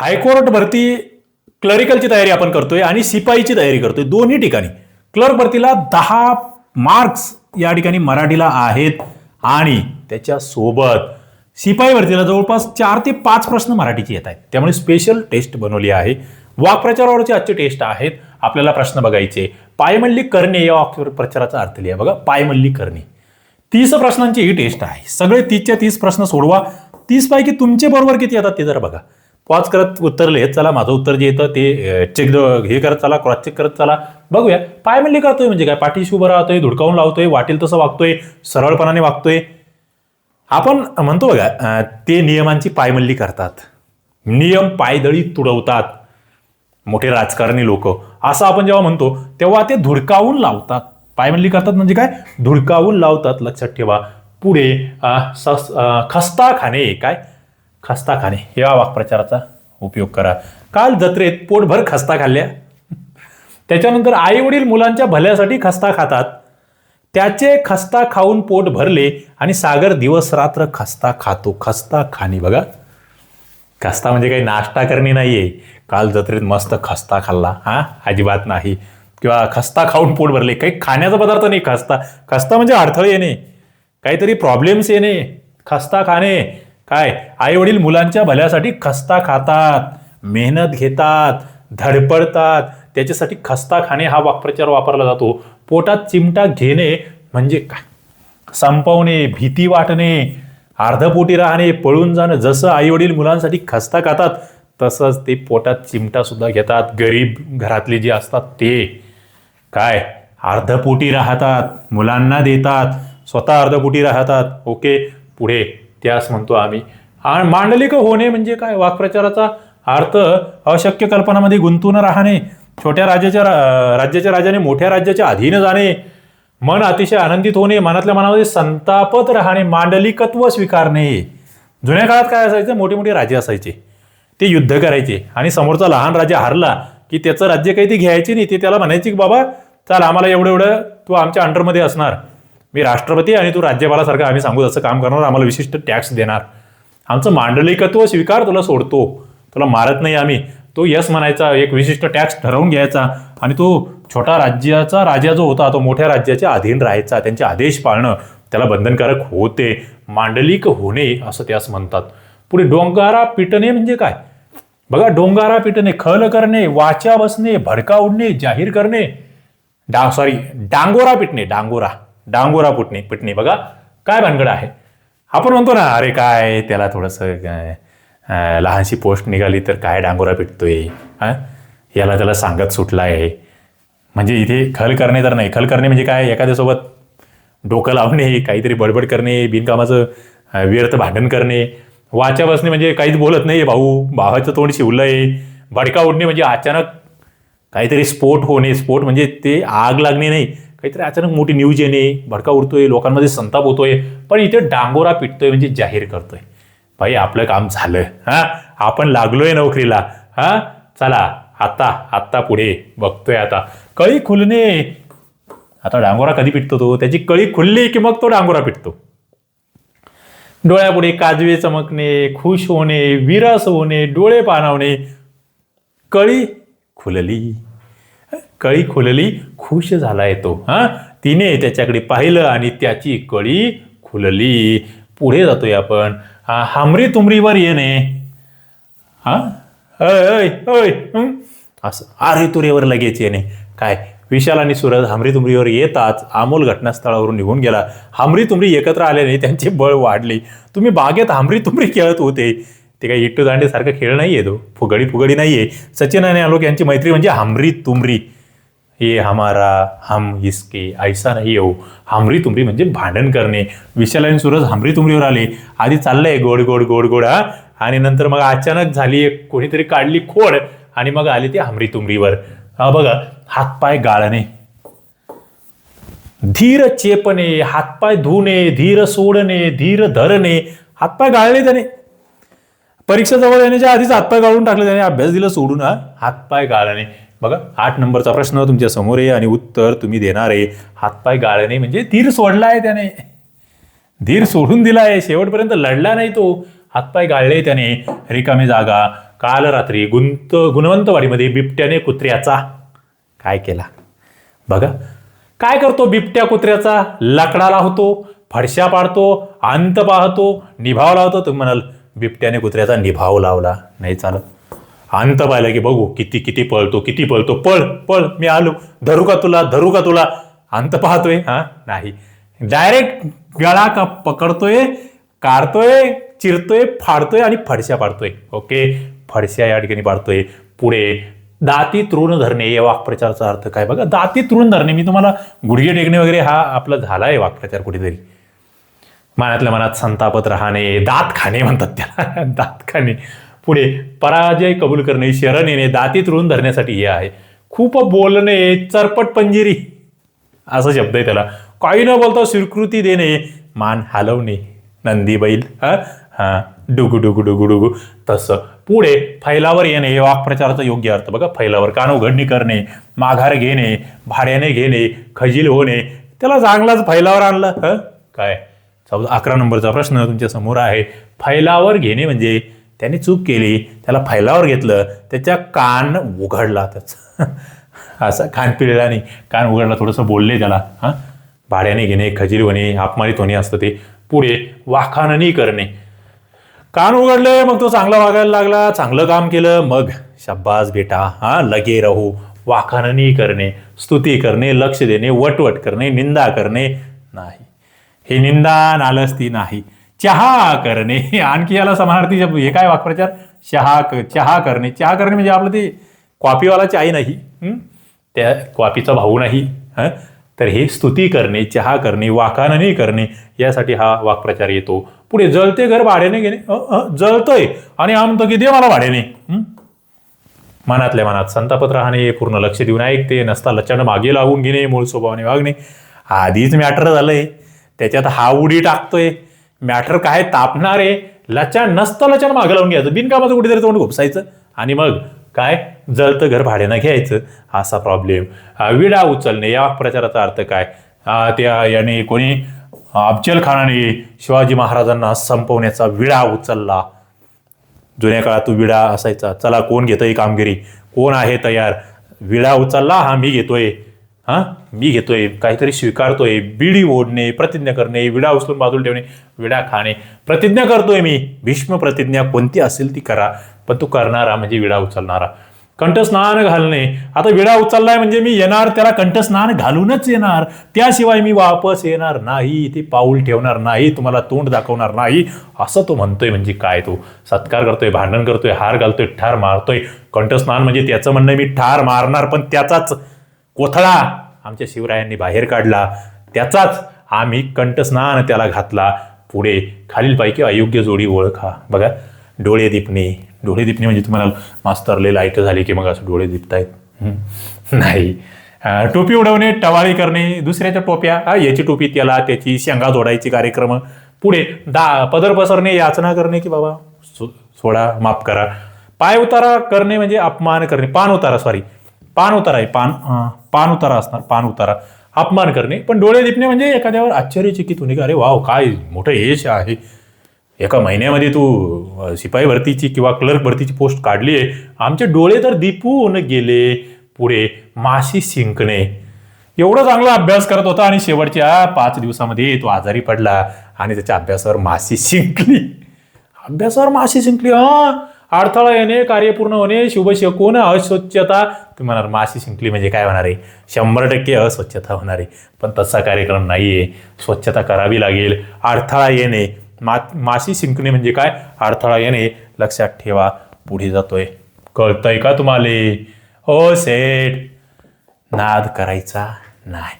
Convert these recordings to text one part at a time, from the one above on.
High court भरती क्लरिकलची तयारी आपण करतोय आणि सिपाईची तयारी करतोय दोन्ही ठिकाणी. क्लर्क भरतीला दहा मार्क्स या ठिकाणी मराठीला आहेत आणि त्याच्यासोबत सिपाई भरतीला जवळपास चार ते पाच प्रश्न मराठीचे येत आहेत. त्यामुळे स्पेशल टेस्ट बनवली आहे. वाक्प्रचारावरचे आजचे टेस्ट आहेत. आपल्याला प्रश्न बघायचे. पायमल्ली करणे या वाक्प्रचाराचा अर्थ लिहा. बघा पायमल्ली करणे. तीस प्रश्नांची ही टेस्ट आहे. सगळे तीसच्या तीस प्रश्न सोडवा. तीस पैकी तुमचे बरोबर किती येतात ते जर बघा. पॉज करत उत्तर लिहित चला माझं उत्तर जे येतं ते चेक हे करत चला क्रॉस चेक करत चला. बघूया. पायमल्ली करतोय म्हणजे काय? म्हणजे पाठीशी उभं राहतोय धुडकावून लावतोय वाटेल तसं वागतोय सरळपणाने वागतोय. आपण म्हणतो बघा ते नियमांची पायमल्ली करतात. नियम पायदळी तुडवतात. मोठे राजकारणी लोक. असं आपण जेव्हा म्हणतो तेव्हा ते धुडकावून लावतात. पायमल्ली करतात म्हणजे काय? धुडकावून लावतात. लक्षात ठेवा. पुढे सस- खस्ता खाणे काय? खस्ता खाणे या वाक्प्रचाराचा उपयोग करा. काल जत्रेत पोटभर खस्ता खाल्ल्या. त्याच्यानंतर आई वडील मुलांच्या भल्यासाठी खस्ता खातात. त्याचे खस्ता खाऊन पोट भरले आणि सागर दिवस रात्र खस्ता खातो. खस्ता खाणे बघा. खस्ता म्हणजे काही नाश्ता करणे नाहीये. काल जत्रेत मस्त खस्ता खाल्ला. हा? अजिबात नाही. किंवा खस्ता खाऊन पोट भरले. काही खाण्याचा पदार्थ नाही. खस्ता खस्ता म्हणजे अडथळे येणे. काहीतरी प्रॉब्लेम्स येणे. खस्ता खाणे. काय? आई वडील मुलांच्या भल्यासाठी खस्ता खातात मेहनत घेतात धडपडतात. त्याच्यासाठी खस्ता खाणे हा वाक्प्रचार वापरला जातो. पोटात चिमटा घेणे म्हणजे काय? संपवणे भीती वाटणे अर्धपोटी राहणे पळून जाणं. जसं आई वडील मुलांसाठी खस्ता खातात तसंच ते पोटात चिमटा सुद्धा घेतात. गरीब घरातले जे असतात ते. काय? अर्धपोटी राहतात मुलांना देतात. स्वतः अर्धपोटी राहतात. ओके पुढे. त्यास म्हणतो आम्ही. मांडलिक होणे म्हणजे काय? वाक्प्रचाराचा अर्थ अशक्य कल्पनामध्ये गुंतून राहणे छोट्या राज्याच्या राज्याच्या राजाने मोठ्या राज्याच्या अधीन जाणे मन अतिशय आनंदित होणे मनातल्या मनामध्ये संतापत राहणे मांडलिकत्व स्वीकारणे. जुन्या काळात काय असायचं? मोठे मोठे राजे असायचे. ते युद्ध करायचे. आणि समोरचा लहान राजा हारला की त्याचं राज्य काही ते घ्यायचे नाही. ते त्याला म्हणायचे की बाबा चाल आम्हाला एवढं एवढं तू आमच्या अंडरमध्ये असणार. मी राष्ट्रपती आणि तू राज्यपालासारखं आम्ही सांगू तसं काम करणार आम्हाला विशिष्ट टॅक्स देणार. आमचं मांडलिकत्व स्वीकार तुला सोडतो. तुला मारत नाही आम्ही. तो यस म्हणायचा एक विशिष्ट टॅक्स ठरवून घ्यायचा. आणि तो छोटा राज्याचा राजा जो होता तो मोठ्या राज्याच्या अधीन राहायचा. त्यांचे आदेश पाळणं त्याला बंधनकारक होते. मांडलिक होणे असं त्यास म्हणतात. पुढे डोंगारा पिटणे म्हणजे काय? बघा डोंगारा पिटणे खल करणे वाचा बसणे भडका उडणे जाहीर करणे डा सॉरी डांगोरा पिटणे डांगोरा. डांगोरा पुटणे. पिटणे बघा काय भानगड आहे. आपण म्हणतो ना अरे काय त्याला थोडंसं लहानशी पोस्ट निघाली तर काय डांगोरा पिटतोय? हां याला त्याला सांगत सुटला आहे म्हणजे इथे खल करणे तर नाही. खल करणे म्हणजे काय? एखाद्यासोबत डोकं लावणे काहीतरी बडबड करणे बिनकामाचं व्यर्थ भांडण करणे. वाचा बसणे म्हणजे काहीच बोलत नाही भाऊ. भावाचं तोंड शिवलं आहे भडका उडणे म्हणजे अचानक काहीतरी स्फोट होणे. स्फोट म्हणजे ते आग लागणे नाही. काहीतरी अचानक मोठी न्यूज येणे भडका उडतोय लोकांमध्ये संताप होतोय. पण इथे डांगोरा पिटतोय म्हणजे जाहीर करतोय. भाई आपलं काम झालं हा? आपण लागलोय नोकरीला. हा? चला आता आत्ता पुढे. बघतोय आता. कळी खुलणे. आता डांगोरा कधी पिटतो तो? त्याची कळी खुलली की मग तो डांगोरा पिटतो. डोळ्यापुढे काजवे चमकणे खुश होणे विरस होणे डोळे पाणावणे. कळी खुलली. कळी खुलली खुश झालाय तो हा? तिने त्याच्याकडे पाहिलं आणि त्याची कळी खुलली. पुढे जातोय आपण. हा, हमरी तुमरीवर येणे हा? अय अय असं अरे तुरेवर लगेच येणे काय? विशाल आणि सूरज हमरी तुमरीवर येताच अमोल घटनास्थळावरून निघून गेला. हमरी तुमरी एकत्र आल्याने त्यांचे बळ वाढले. तुम्ही बागेत हमरी तुमरी खेळत होते. ते काही इट्टू दांडेसारखं खेळ नाहीये तो. फुगडी फुगडी नाहीये. सचिन आणि आलोक यांची मैत्री म्हणजे हमरी तुमरी हे हमारा हम इसके ऐसा नाही हो. हमरी तुमरी म्हणजे भांडण करणे. विशाल आणि सूरज हमरी तुमरीवर आले. आधी चाललंय गोड गोड गोड गोड हा. आणि नंतर मग अचानक झाली कोणीतरी काढली खोड आणि मग आली ती हमरी तुमरीवर. हा बघा हातपाय गाळणे. धीर चेपणे हातपाय धुणे धीर सोडणे धीर धरणे. हातपाय गाळले त्याने. परीक्षा जवळ येण्याच्या आधीच हातपाय गाळून टाकले त्याने. अभ्यास दिला सोडून हा. हातपाय गाळणे. बघा आठ नंबरचा प्रश्न तुमच्यासमोर आहे आणि उत्तर तुम्ही देणार आहे. हातपाय गाळणे म्हणजे धीर सोडला आहे त्याने. धीर सोडून दिला आहे शेवटपर्यंत लढला नाही तो. हातपाय गाळले त्याने. रिकामी जागा. काल रात्री गुंत गुणवंतवाडीमध्ये बिबट्याने कुत्र्याचा. काय केला? बघा. काय करतो बिबट्या कुत्र्याचा? लाकडाला होतो फडशा पाडतो अंत पाहतो निभाव लावतो. तुम्ही म्हणाल बिबट्याने कुत्र्याचा निभाव लावला. नाही चालत. अंत पाहिलं की बघू किती किती पळतो किती पळतो. पळ पळ मी आलो. धरू का तुला? धरू का तुला? अंत पाहतोय हा? नाही. डायरेक्ट गळा का पकडतोय काढतोय चिरतोय फाडतोय आणि फडश्या पाडतोय. ओके फडश्या या ठिकाणी पाडतोय. पुढे दाती तृण धरणे या वाक्प्रचाराचा अर्थ काय? बघा दाती तृण धरणे मी तुम्हाला गुडघे टेकणे वगैरे हा आपला झाला आहे वाक्प्रचार कुठेतरी. मनातल्या मनात संतापत राहणे दात खाणे म्हणतात त्याला. दात खाणे. पुढे पराजय कबूल करणे शरण येणे दाती तृण धरण्यासाठी हे आहे. खूप बोलणे चरपट पंजिरी असा शब्द आहे त्याला. काही न बोलता स्वीकृती देणे मान हलवणे नंदी बैल हा हा डुगु डुगु डुगु डुगु तसं. पुढे फैलावर येणे हे वाक्प्रचाराचा योग्य अर्थ. बघा फैलावर कान उघडणी करणे माघार घेणे भाड्याने घेणे खजील होणे. त्याला चांगलाच फैलावर आणलं हं? काय? चौदा अकरा नंबरचा प्रश्न तुमच्यासमोर आहे. फैलावर घेणे म्हणजे त्याने चूक केली त्याला फैलावर घेतलं त्याच्या कान उघडला त्याचा. असा कान पिळला नाही कान उघडला थोडंसं बोलले त्याला. हां? भाड्याने घेणे खजीर होणे अपमानित होणे असतं ते. पुढे वाखाणणी करणे. कान उघडले मग तो चांगला वागायला लागला चांगलं काम केलं मग शब्बास बेटा हा लगे राहू. वाखाणणी करणे स्तुती करणे लक्ष देणे वटवट करणे निंदा करणे नाही. हे निंदा नालस्ती नाही. चहा करणे. आणखी याला समानार्थी हे काय वाक्प्रचार? चहा क- चहा करणे. चहा करणे म्हणजे आपलं ते कॉपीवाला चाय नाही. त्या कॉपीचा भाऊ नाही. हं? तर हे स्तुती करणे चहा करणे वाखाणणी करणे यासाठी हा वाक्प्रचार येतो. पुढे जळते घर भाड्याने घेणे. अ, अ, जळतंय. आणि आमतं की दे मला भाड्याने मनातल्या मनात संतापत राहणे पूर्ण लक्ष देऊन ऐकते नसता लचण मागे लागून घेणे मूळ स्वभावाने वागणे. आधीच मॅटर झालंय. त्याच्यात हा उडी टाकतोय. मॅटर काय तापणार आहे लचण नसतं लचण मागे लावून घ्यायचं. बिनकामाचं कुठेतरी तोंड घुपसायचं. आणि मग काय? जळतं घर भाड्यानं घ्यायचं. असा प्रॉब्लेम विडा उचलणे या प्रचाराचा अर्थ काय? त्या याने कोणी अफजल खानाने शिवाजी महाराजांना संपवण्याचा विडा उचलला. जुन्या काळात विडा असायचा. चला कोण घेतोय कामगिरी? कोण आहे तयार? विडा उचलला हा मी घेतोय. हां? मी घेतोय काहीतरी स्वीकारतोय बिडी ओढणे प्रतिज्ञा करणे विडा उचलून बाजूला ठेवणे विडा खाणे. प्रतिज्ञा करतोय मी. भीष्म प्रतिज्ञा कोणती असेल ती करा पण तू करणारा म्हणजे विडा उचलणारा. कंठस्नान घालणे. आता विडा उचललाय म्हणजे मी येणार त्याला कंठस्नान घालूनच येणार. त्याशिवाय मी वापस येणार नाही ते पाऊल ठेवणार नाही तुम्हाला तोंड दाखवणार नाही. असं तो म्हणतोय म्हणजे काय तो? सत्कार करतोय भांडण करतोय हार घालतोय ठार मारतोय. कंठस्नान म्हणजे त्याचं म्हणणं मी ठार मारणार पण त्याचाच कोथळा आमच्या शिवरायांनी बाहेर काढला. त्याचाच आम्ही कंठस्नान त्याला घातला. पुढे खालीलपैकी अयोग्य जोडी ओळखा. बघा डोळे दिपणे. डोळे दिपणे म्हणजे तुम्हाला मास्तरले लाइट झाली की मग असं डोळे दिपतायत? नाही. टोपी उडवणे टवाळी करणे दुसऱ्याच्या टोप्या. याची टोपी त्याला त्याची शेंगा जोडायची कार्यक्रम. पुढे दा पदर पसरणे याचना करणे की बाबा सो- सोडा माफ करा. पाय उतारा करणे म्हणजे अपमान करणे. पान उतारा सॉरी पान उतारा आहे पान पान उतारा असणार पान उतारा. अपमान करणे. पण डोळे दिपणे म्हणजे एखाद्यावर आश्चर्यचकित होणे का अरे वाव काय मोठं यश आहे. एका महिन्यामध्ये तू शिपाई भरतीची किंवा क्लर्क भरतीची पोस्ट काढली आहे. आमचे डोळे तर दिपून गेले पुढे माशी शिंकणे. एवढा चांगला अभ्यास करत होता आणि शेवटच्या पाच दिवसामध्ये तो आजारी पडला आणि त्याच्या अभ्यासावर माशी शिंकली. अभ्यासावर माशी शिंकली हा. अडथळा येणे कार्यपूर्ण होणे शुभ शकून अस्वच्छता. तुम्ही म्हणाल माशी शिंकली म्हणजे काय होणार आहे? शंभर टक्के अस्वच्छता होणार आहे. पण तसा कार्यक्रम नाही आहे स्वच्छता करावी लागेल. अडथळा येणे. मा माशी शिंकणे म्हणजे काय? अडथळा येणे. लक्षात ठेवा पुढे जातोय. कळतंय का तुम्हाला? हो सेठ. नाद करायचा नाही.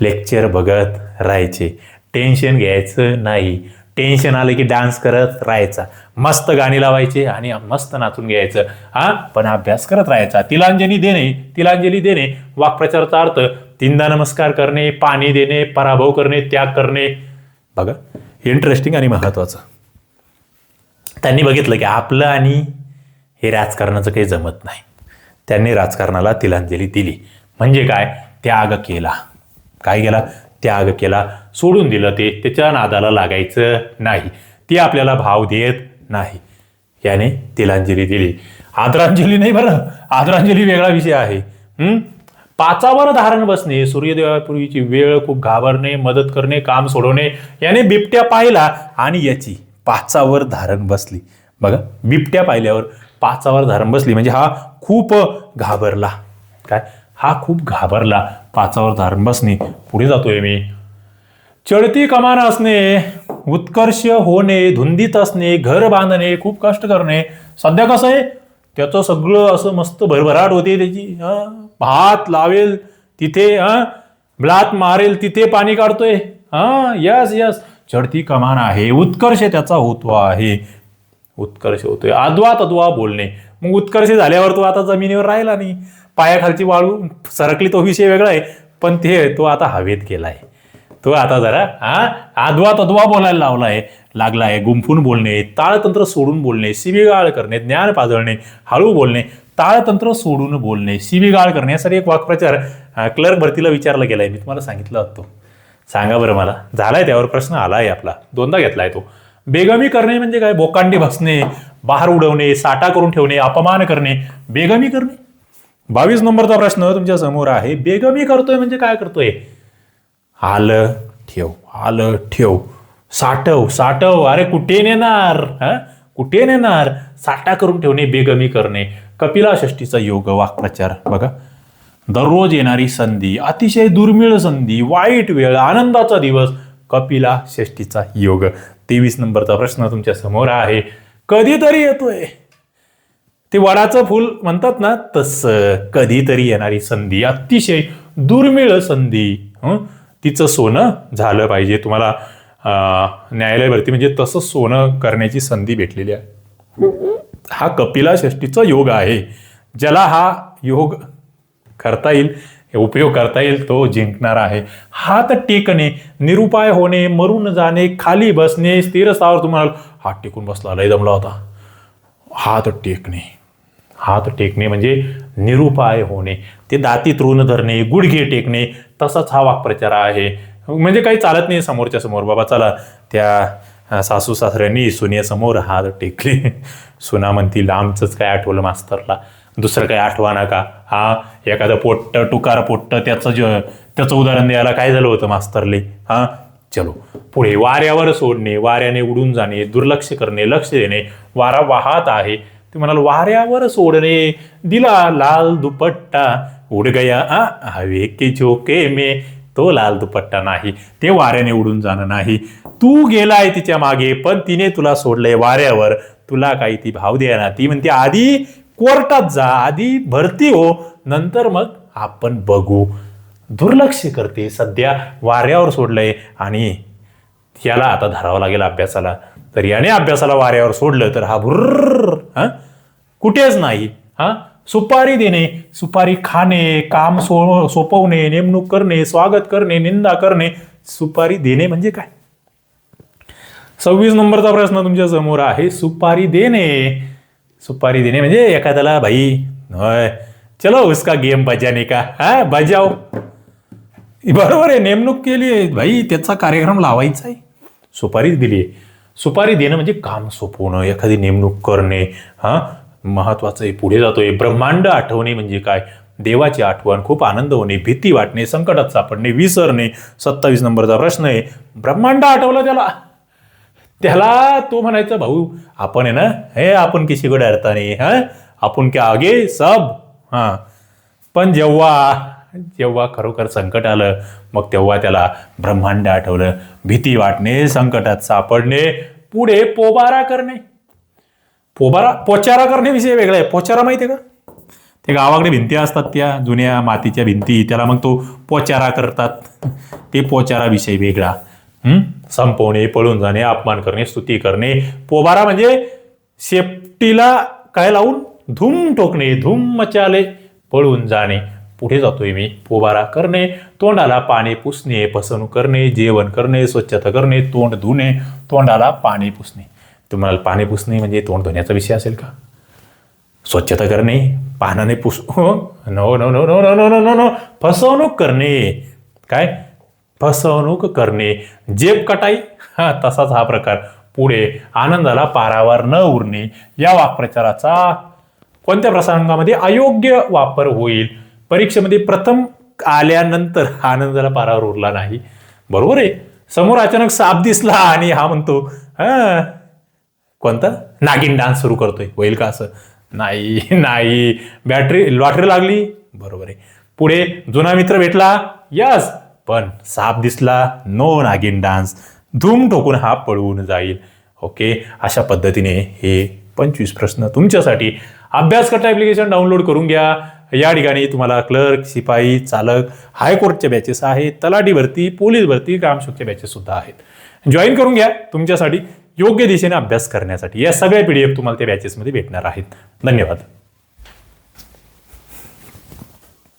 लेक्चर बघत राहायचे. टेन्शन घ्यायचं नाही. टेन्शन आलं की डान्स करत राहायचा. मस्त गाणी लावायचे आणि मस्त नाचून घ्यायचं. हा? पण अभ्यास करत राहायचा. तिलांजली देणे तिलांजली देणे वाक्प्रचाराचा अर्थ तीनदा नमस्कार करणे पाणी देणे पराभव करणे त्याग करणे. बघा इंटरेस्टिंग आणि महत्त्वाचं त्यांनी बघितलं की आपलं आणि हे राजकारणाचं काही जमत नाही. त्यांनी राजकारणाला तिलांजली दिली. म्हणजे काय? त्याग केला. काय केला? त्याग केला सोडून दिलं ते त्याच्या नादाला लागायचं नाही. ते आपल्याला भाव देत नाही. याने तिलांजली दिली. आदरांजली नाही बरं. आदरांजली वेगळा विषय आहे. पाचावर धारण बसणे सूर्यदेवापूर्वीची वेळ खूप घाबरणे मदत करणे काम सोडवणे याने बिबट्या पाहिला आणि याची पाचावर धारण बसली. बघा बिबट्या पाहिल्यावर पाचावर धारण बसली म्हणजे हा खूप घाबरला. काय? हा खूप घाबरला पाचावर धारण बसणे. पुढे जातोय मी. चढती कमान असणे उत्कर्ष होणे धुंदीत असणे घर बांधणे खूप कष्ट करणे. सध्या कसं आहे? त्याचं सगळं असं मस्त भरभराट होते त्याची भात लावेल तिथे हा ब्लात मारेल तिथे पाणी काढतोय. हा यस यस. चढती कमान आहे उत्कर्ष त्याचा होतो आहे. उत्कर्ष होतोय. अद्वा तद्वा बोलणे. मग उत्कर्ष झाल्यावर तो आता जमिनीवर राहिला नाही. पायाखालची वाळू सरकली तो विषय वेगळा आहे पण ते तो आता हवेत गेला आहे तो आता जरा हा आदवा तद्वा बोलायला लावला आहे लागला आहे गुंफून बोलणे ताळतंत्र सोडून बोलणे शिवीगाळ करणे ज्ञान पाजळणे हळू बोलणे ताळतंत्र सोडून बोलणे शिवीगाळ करणे यासाठी एक वाक्प्रचार क्लर्क भरतीला विचारला गेलाय. मी तुम्हाला सांगितलं होतो. सांगा बरं मला. झालाय त्यावर प्रश्न आला आहे आपला. दोनदा घेतलाय तो. बेगमी करणे म्हणजे काय? बोकांडी भासणे बाहेर उडवणे साठा करून ठेवणे अपमान करणे. बेगमी करणे? बावीस नंबरचा प्रश्न तुमच्यासमोर आहे. बेगमी करतोय म्हणजे काय करतोय? आलं ठेव आलं ठेव. साठव साठव. अरे कुठे नेणार? हा? कुठे नेणार? साठा करून ठेवणे बेगमी करणे. कपिला षष्टीचा योग वाक्प्रचार. बघा. दररोज येणारी संधी अतिशय दुर्मिळ संधी वाईट वेळ आनंदाचा दिवस कपिला षष्टीचा योग. तेवीस नंबरचा प्रश्न तुमच्यासमोर आहे. कधीतरी येतोय. ते वडाचं फूल म्हणतात ना तसं कधीतरी येणारी संधी अतिशय दुर्मिळ संधी तिचं सोनं झालं पाहिजे. तुम्हाला न्यायालय भरती म्हणजे तसं सोनं करण्याची संधी भेटलेली आहे. हा कपिला षष्टीचा योग आहे. ज्याला हा योग करता येईल उपयोग करता येईल तो जिंकणार आहे. हात टेकणे निरुपाय होणे मरून जाणे खाली बसणे स्थिर स्थावर तुम्हाला हात टेकून बसला लय दमला होता. हात टेकणे. हात टेकणे म्हणजे निरुपाय होणे ते दाती तृण धरणे गुडघे टेकणे तसाच हा वाक्प्रचार आहे. म्हणजे काही चालत नाही समोरच्या समोर. बाबा चला त्या सासू सासऱ्यांनी सुनेसमोर हात टेकले. सुना म्हणतील आमचंच काय आठवलं मास्तरला? दुसरं काही आठवा नका. हा एखादं पोट्ट टुकार पोट्ट त्याचं ज त्याचं उदाहरण द्यायला काय झालं होतं मास्तरले? हा चलो. पुढे वाऱ्यावर सोडणे वाऱ्याने उडून जाणे दुर्लक्ष करणे लक्ष देणे. वारा वाहत आहे. ते म्हणाल वाऱ्यावर सोडणे दिला लाल दुपट्टा उड गया आ हवे के झोके मे तो लाल दुपट्टा नाही ते वाऱ्याने उडून जाणं नाही. तू गेलाय तिच्यामागे पण तिने तुला सोडलंय वाऱ्यावर. तुला काही ती भाव द्यायला ती म्हणते आधी कोर्टात जा आधी भरती हो नंतर मग आपण बघू. दुर्लक्ष करते सध्या वाऱ्यावर सोडलंय आणि याला आता धरावं लागेल अभ्यासाला. तर याने अभ्यासाला वाऱ्यावर सोडलं तर हा भुर्र हा? कुठेच नाही. हा? सुपारी देणे सुपारी खाणे काम सो सोपवणे नेमणूक करणे स्वागत करणे निंदा करणे. सुपारी देणे म्हणजे काय? सव्वीस नंबरचा प्रश्न तुमच्यासमोर आहे. सुपारी देणे. सुपारी देणे म्हणजे एखाद्याला भाई होय चलो उसका गेम बजाने का? हा बजाव बरोबर आहे नेमणूक केली आहे. भाई त्याचा कार्यक्रम लावायचा आहे. सुपारी दिली आहे. सुपारी देणं म्हणजे काम सोपवणं एखादी नेमणूक करणे. हा? महत्वाचं आहे. पुढे जातोय ब्रह्मांड आठवणे म्हणजे काय? देवाची आठवण. खूप आनंद होणे भीती वाटणे संकटात सापडणे विसरणे. सत्तावीस नंबरचा प्रश्न आहे. ब्रह्मांड आठवलं त्याला? त्याला तो म्हणायचा भाऊ आपण आहे ना हे आपण किशी कडे डरता हां? आपण क्या आगे सब? हा. पण जेव्हा जेव्हा खरोखर संकट आलं मग तेव्हा त्याला ब्रह्मांड आठवलं. भीती वाटणे संकटात सापडणे पुढे पोबारा करणे. पोबारा पोचारा करणे विषय वेगळा आहे. पोचारा माहिती आहे का? ते गावाकडे भिंती असतात त्या जुन्या मातीच्या भिंती. त्याला मग तो पोचारा करतात. ते पोचारा विषय वेगळा. संपवणे पळून जाणे अपमान करणे स्तुती करणे. पोबारा म्हणजे शेपटीला काय लावून? धूम टोकणे धूम मचाले पळून जाणे. पुढे जातोय मी पोबारा करणे. तोंडाला पाणी पुसणे फसवणूक करणे जेवण करणे स्वच्छता करणे तोंड धुणे तोंडाला पाणी पुसणे. तुम्हाला पाणी पुसणे म्हणजे तोंड धुण्याचा विषय असेल का? स्वच्छता करणे पानाने पुस हो no no no no no no no no no फसवणूक करणे. काय? फसवणूक करणे. जेब कटाई? हा तसाच हा प्रकार. पुढे आनंदाला पारावर न उरणे. या वाक्प्रचाराचा कोणत्या प्रसंगामध्ये अयोग्य वापर होईल? परीक्षेमध्ये प्रथम आल्यानंतर आनंदाला पारावर उरला नाही. बरोबर आहे. समोर अचानक साप दिसला आणि हा म्हणतो हा कोणतं? नागिन डान्स सुरू करतोय. होईल का असं? नाही नाही. बॅटरी लॉटरी लागली? बरोबर आहे. पुढे जुना मित्र भेटला? यस पण साप दिसला? नो नागिन डान्स धूम ठोकून हा पळवून जाईल. ओके अशा पद्धतीने हे पंचवीस प्रश्न तुमच्यासाठी अभ्यासकर्ता ॲप्लिकेशन डाउनलोड करून घ्या. या ठिकाणी तुम्हाला क्लर्क शिपाई चालक हायकोर्टच्या बॅचेस आहेत. तलाठी भरती पोलीस भरती ग्रामसेवकच्या बॅचेस सुद्धा आहेत. जॉईन करून घ्या. तुमच्यासाठी योग्य दिशेने अभ्यास करण्यासाठी या सगळ्या पी डी एफ तुम्हाला त्या बॅचेसमध्ये भेटणार आहेत. धन्यवाद.